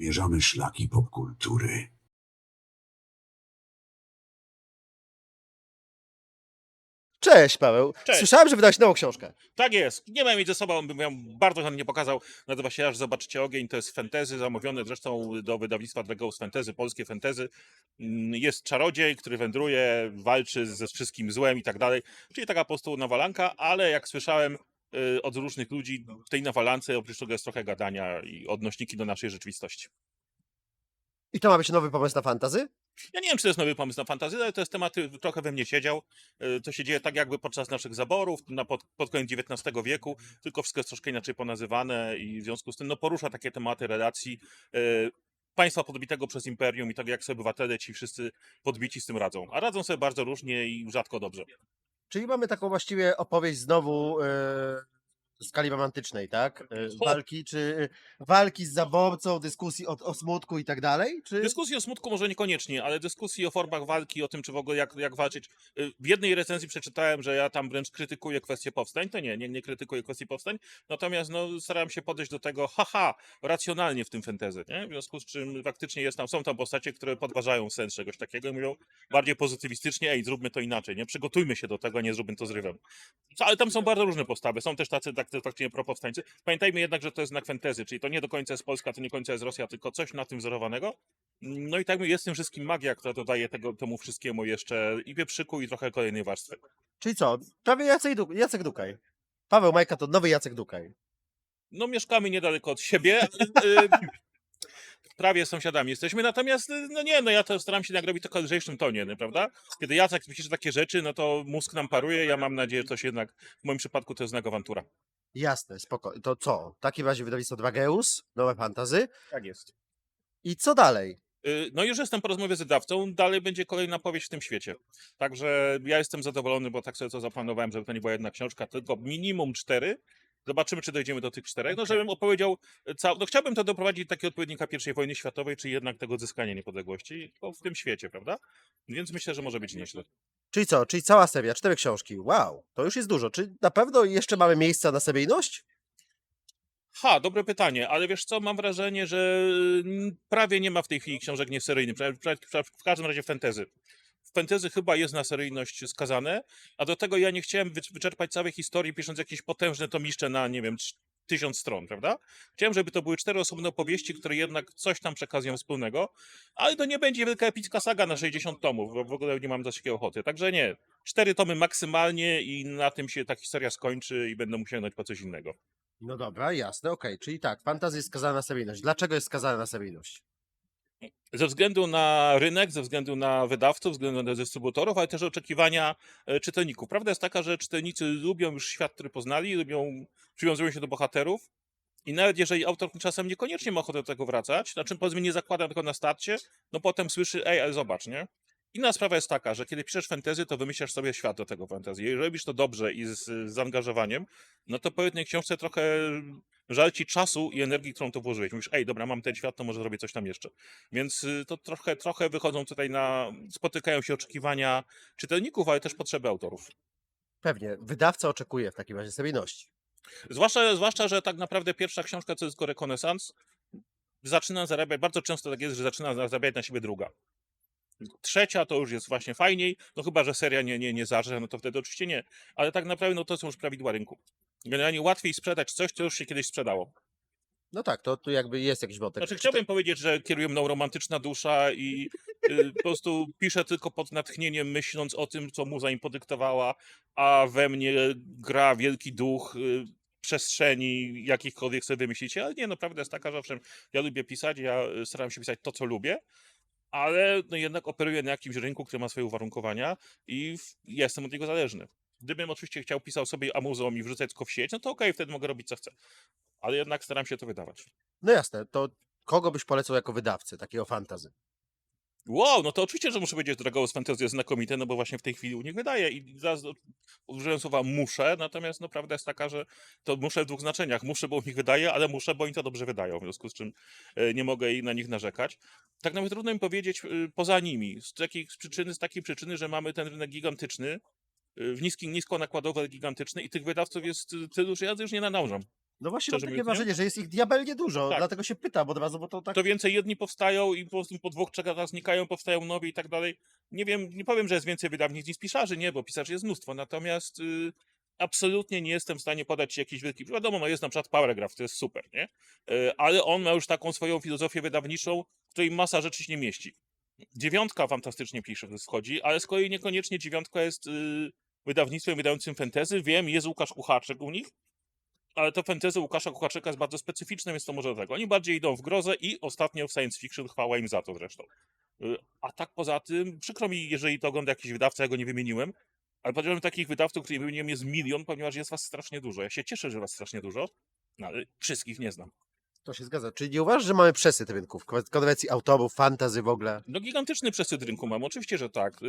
Mierzamy szlaki popkultury. Cześć Paweł. Cześć. Słyszałem, że wydałeś nową książkę. Tak jest. Nie mam jej ze sobą, bym ją bardzo chętnie pokazał. Nazywa się Aż Zobaczcie Ogień. To jest fantasy, zamówione zresztą do wydawnictwa Dragos Fantasy, polskie fantasy. Mm, Jest czarodziej, który wędruje, walczy ze wszystkim złem i tak dalej. Czyli taka po prostu nawalanka, ale jak słyszałem od różnych ludzi, w tej nawalance oprócz tego jest trochę gadania i odnośniki do naszej rzeczywistości. I to ma być nowy pomysł na fantazy? Ja nie wiem, czy to jest nowy pomysł na fantazję, ale to jest temat, który trochę we mnie siedział. Y, To się dzieje tak jakby podczas naszych zaborów, na pod, pod koniec XIX wieku, tylko wszystko jest troszkę inaczej ponazywane i w związku z tym no, porusza takie tematy relacji y, państwa podbitego przez imperium i tak jak sobie obywatele ci wszyscy podbici z tym radzą. A radzą sobie bardzo różnie i rzadko dobrze. Czyli mamy taką właściwie opowieść znowu e, skali romantycznej, tak? E, O! walki, czy e, walki z zaborcą, dyskusji o, o smutku i tak dalej? Czy... Dyskusji o smutku może niekoniecznie, ale dyskusji o formach walki, o tym, czy w ogóle jak, jak walczyć. Y, W jednej recenzji przeczytałem, że ja tam wręcz krytykuję kwestię powstań. To nie, nie, nie krytykuję kwestii powstań. Natomiast no, starałem się podejść do tego, haha, racjonalnie w tym fantasy. Nie? W związku z czym faktycznie jest tam, są tam postacie, które podważają sens czegoś takiego i mówią bardziej pozytywistycznie, ej, zróbmy to inaczej, nie? Przygotujmy się do tego, a nie zróbmy to zrywem. Co, Ale tam są bardzo różne postawy. Są też tacy tak, faktycznie propowstańcy. Pamiętajmy jednak, że to jest znak fantasy, czyli to nie do końca jest Polska, to nie do końca jest Rosja, tylko coś na tym wzorowanego. No i tak jest w tym wszystkim magia, która dodaje tego, temu wszystkiemu jeszcze i pieprzyku, i trochę kolejnej warstwy. Czyli co? Prawie Jacek, Duk- Jacek Dukaj. Paweł Majka to nowy Jacek Dukaj. No mieszkamy niedaleko od siebie, y, prawie sąsiadami jesteśmy, natomiast y, no nie, no ja to staram się nagrobić tylko w lżejszym tonie, no, prawda? Kiedy Jacek pisze takie rzeczy, no to mózg nam paruje, ja mam nadzieję, że to się jednak, w moim przypadku to jest znak awantura. Jasne, spoko. To co? W takim razie wydawnictwo Drageus, nowe fantazy. Tak jest. I co dalej? Y, No już jestem po rozmowie z wydawcą, dalej będzie kolejna powieść w tym świecie. Także ja jestem zadowolony, bo tak sobie to zaplanowałem, żeby to nie była jedna książka, tylko minimum cztery. Zobaczymy, czy dojdziemy do tych czterech. No, żebym opowiedział cał... No chciałbym to doprowadzić do takiego odpowiednika I wojny światowej, czy jednak tego odzyskania niepodległości w tym świecie, prawda? Więc myślę, że może być nieźle. Czyli co? Czyli cała seria, cztery książki. Wow, to już jest dużo. Czy na pewno jeszcze mamy miejsca na seryjność? Ha, dobre pytanie, ale wiesz co, mam wrażenie, że mm, prawie nie ma w tej chwili książek nieseryjnych, w każdym razie fantasy. W fantasy chyba jest na seryjność skazane, a do tego ja nie chciałem wycz- wyczerpać całej historii, pisząc jakieś potężne tomiszcze na, nie wiem, tysiąc stron, prawda? Chciałem, żeby to były cztery osobne opowieści, które jednak coś tam przekazują wspólnego, ale to nie będzie wielka epicka saga na 60 tomów, bo w ogóle nie mam za takiej ochoty. Także nie, cztery tomy maksymalnie i na tym się ta historia skończy i będę musiał sięgnąć po coś innego. No dobra, jasne, okej. Czyli tak, fantazy jest skazana na seryjność. Dlaczego jest skazana na seryjność? Ze względu na rynek, ze względu na wydawców, ze względu na dystrybutorów, ale też oczekiwania e, czytelników. Prawda jest taka, że czytelnicy lubią już świat, który poznali, lubią, przywiązują się do bohaterów. I nawet jeżeli autor czasem niekoniecznie ma ochotę do tego wracać, na czym powiedzmy nie zakłada tylko na starcie, no potem słyszy, ej, ale zobacz, nie? Inna sprawa jest taka, że kiedy piszesz fantasy, to wymyślasz sobie świat do tego fantasy. Jeżeli robisz to dobrze i z, z zaangażowaniem, no to po jednej książce trochę żal ci czasu i energii, którą to włożyłeś. Mówisz, ej, dobra, mam ten świat, to może zrobię coś tam jeszcze. Więc y, to trochę, trochę wychodzą tutaj na. spotykają się oczekiwania czytelników, ale też potrzeby autorów. Pewnie, wydawca oczekuje w takim razie seryjności. Zwłaszcza, zwłaszcza, że tak naprawdę pierwsza książka, to jest tylko rekonesans, zaczyna zarabiać. Bardzo często tak jest, że zaczyna zarabiać na siebie druga. Trzecia to już jest właśnie fajniej, no chyba, że seria nie, nie, nie zarze, no to wtedy oczywiście nie. Ale tak naprawdę no to są już prawidła rynku. Generalnie łatwiej sprzedać coś, co już się kiedyś sprzedało. No tak, to tu jakby jest jakiś wątek. Znaczy, chciałbym powiedzieć, że kieruje mną romantyczna dusza i y, po prostu piszę tylko pod natchnieniem, myśląc o tym, co muza im podyktowała, a we mnie gra wielki duch y, przestrzeni, jakichkolwiek sobie wymyślicie. Ale nie, no prawda jest taka, że owszem, ja lubię pisać, ja y, staram się pisać to, co lubię, ale no jednak operuję na jakimś rynku, który ma swoje uwarunkowania i w, jestem od niego zależny. Gdybym oczywiście chciał pisał sobie amuzą i wrzucać tylko w sieć, no to okej, wtedy mogę robić co chcę. Ale jednak staram się to wydawać. No jasne, to kogo byś polecał jako wydawcę takiego fantazy? Wow, no to oczywiście, że muszę powiedzieć, że Dragos Fantasy jest znakomite, no bo właśnie w tej chwili u nich wydaje i zaraz użyłem słowa muszę, natomiast no prawda jest taka, że to muszę w dwóch znaczeniach. Muszę, bo u nich wydaje, ale muszę, bo oni to dobrze wydają, w związku z czym e, nie mogę i na nich narzekać. Tak nawet trudno mi powiedzieć y, poza nimi, z, takiej z przyczyny, z takiej przyczyny, że mamy ten rynek gigantyczny, w niski, ale gigantyczny i tych wydawców jest y, tylu, że ja już nie nadążam. No właśnie mam takie mówiąc, nie? wrażenie, że jest ich diabelnie dużo, Tak. dlatego się pytam od razu, bo to tak... To więcej jedni powstają i po prostu po dwóch, trzech latach znikają, powstają nowi i tak dalej. Nie wiem, nie powiem, że jest więcej wydawnictw niż pisarzy, nie, bo pisarzy jest mnóstwo, natomiast y, absolutnie nie jestem w stanie podać jakiś wielki... Wiadomo, no jest na przykład Powergraph, to jest super, nie? Y, ale on ma już taką swoją filozofię wydawniczą, w której masa rzeczy się nie mieści. Dziewiątka fantastycznie pisze, wchodzi, ale z kolei niekoniecznie dziewiątka jest y, wydawnictwem wydającym fantasy. Wiem, jest Łukasz Kuchaczek u nich, ale to fantasy Łukasza Kuchaczeka jest bardzo specyficzne, więc to może do tego. Oni bardziej idą w grozę i ostatnio w science fiction, chwała im za to zresztą. Y, A tak poza tym, przykro mi, jeżeli to ogląda jakiś wydawca, ja go nie wymieniłem, ale powiedziałem takich wydawców, których wymieniłem jest milion, ponieważ jest was strasznie dużo. Ja się cieszę, że was strasznie dużo, no, ale wszystkich nie znam. To się zgadza. Czyli nie uważasz, że mamy przesyt rynków, kon- konwencji autorów, fantazy w ogóle? No gigantyczny przesyt rynku mam, oczywiście, że tak.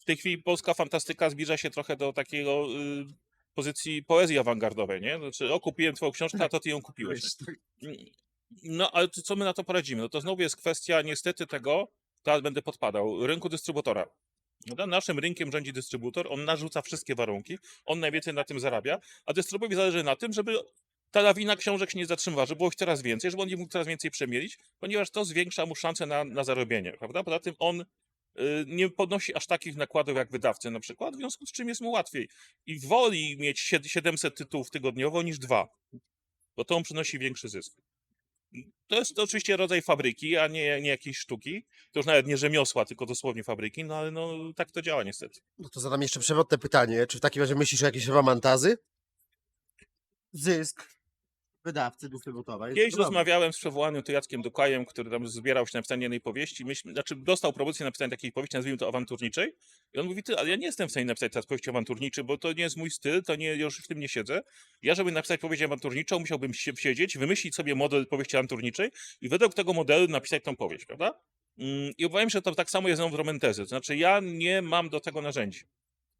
W tej chwili polska fantastyka zbliża się trochę do takiego y, pozycji poezji awangardowej, nie? Znaczy, o, kupiłem twoją książkę, a to ty ją kupiłeś. No, ale co my na to poradzimy? No to znowu jest kwestia niestety tego, teraz będę podpadał, rynku dystrybutora. Prawda? Naszym rynkiem rządzi dystrybutor, on narzuca wszystkie warunki, on najwięcej na tym zarabia, a dystrybutorowi zależy na tym, żeby ta lawina książek się nie zatrzymywała, żeby było ich coraz więcej, żeby on je mógł coraz więcej przemielić, ponieważ to zwiększa mu szanse na, na zarobienie, prawda? Poza tym on nie podnosi aż takich nakładów jak wydawcy na przykład, w związku z czym jest mu łatwiej. I woli mieć sied- 700 tytułów tygodniowo niż dwa, bo to on przynosi większy zysk. To jest to oczywiście rodzaj fabryki, a nie, nie jakiejś sztuki. To już nawet nie rzemiosła, tylko dosłownie fabryki, no ale no tak to działa niestety. No to zadam jeszcze przewrotne pytanie. Czy w takim razie myślisz o jakiejś romantazy? Zysk wydawcy, dystrybutora. jest Kiedyś rozmawiałem z przywołanym tu Jackiem Dukajem, który tam zbierał się na pisanie jednej powieści. Myśl, znaczy dostał propozycję napisania takiej powieści, nazwijmy to awanturniczej. I on mówi, ty, ale ja nie jestem w stanie napisać teraz powieści awanturniczej, bo to nie jest mój styl, to nie, już w tym nie siedzę. Ja, żeby napisać powieść awanturniczą, musiałbym się siedzieć, wymyślić sobie model powieści awanturniczej i według tego modelu napisać tą powieść, prawda? Mm, I obawiam się, że to tak samo jest w romantezy. To znaczy, ja nie mam do tego narzędzi.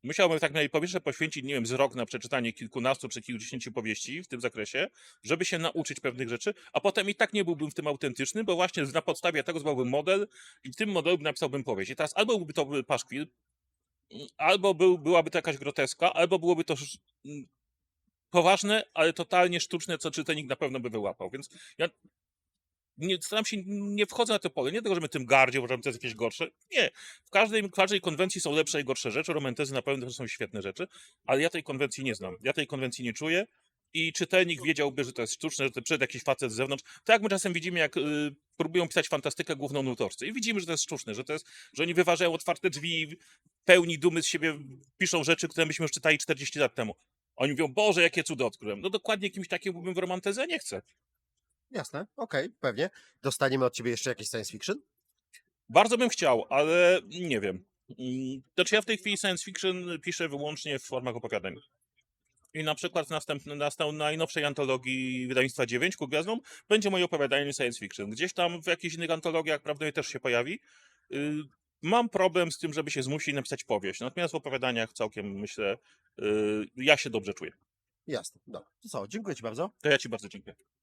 Musiałbym tak na powierzchnię poświęcić, nie wiem, z rok na przeczytanie kilkunastu czy kilkudziesięciu powieści w tym zakresie, żeby się nauczyć pewnych rzeczy, a potem i tak nie byłbym w tym autentyczny, bo właśnie na podstawie tego zbałbym model i tym modelu napisałbym powieść. I teraz albo byłby to paszkwil, albo był, byłaby to jakaś groteska, albo byłoby to mm, poważne, ale totalnie sztuczne, co czytelnik na pewno by wyłapał. Więc ja nie, staram się, nie wchodzę na to pole, nie dlatego, że my tym gardziej uważam, że to jest jakieś gorsze. Nie. W każdej, każdej konwencji są lepsze i gorsze rzeczy, romantyzy na pewno są świetne rzeczy, ale ja tej konwencji nie znam. Ja tej konwencji nie czuję i czytelnik wiedziałby, że to jest sztuczne, że to przed jakiś facet z zewnątrz. Tak jak my czasem widzimy, jak y, próbują pisać fantastykę główną nutorscy i widzimy, że to jest sztuczne, że to jest, że oni wyważają otwarte drzwi, pełni dumy z siebie, piszą rzeczy, które myśmy już czytali 40 lat temu. Oni mówią, Boże, jakie cuda odkryłem. No dokładnie kimś takim byłbym w romantyce, nie chcę. Jasne, okej, pewnie. Dostaniemy od ciebie jeszcze jakieś science fiction? Bardzo bym chciał, ale nie wiem. Mm, Znaczy ja w tej chwili science fiction piszę wyłącznie w formach opowiadań. I na przykład w następnym, następ, najnowszej antologii wydawnictwa 9 ku gwiazdom będzie moje opowiadanie science fiction. Gdzieś tam w jakichś innych antologiach prawdopodobnie też się pojawi. Y, Mam problem z tym, żeby się zmusić napisać powieść. Natomiast w opowiadaniach całkiem myślę, y, ja się dobrze czuję. Jasne, dobra. To co, dziękuję ci bardzo. To ja ci bardzo dziękuję.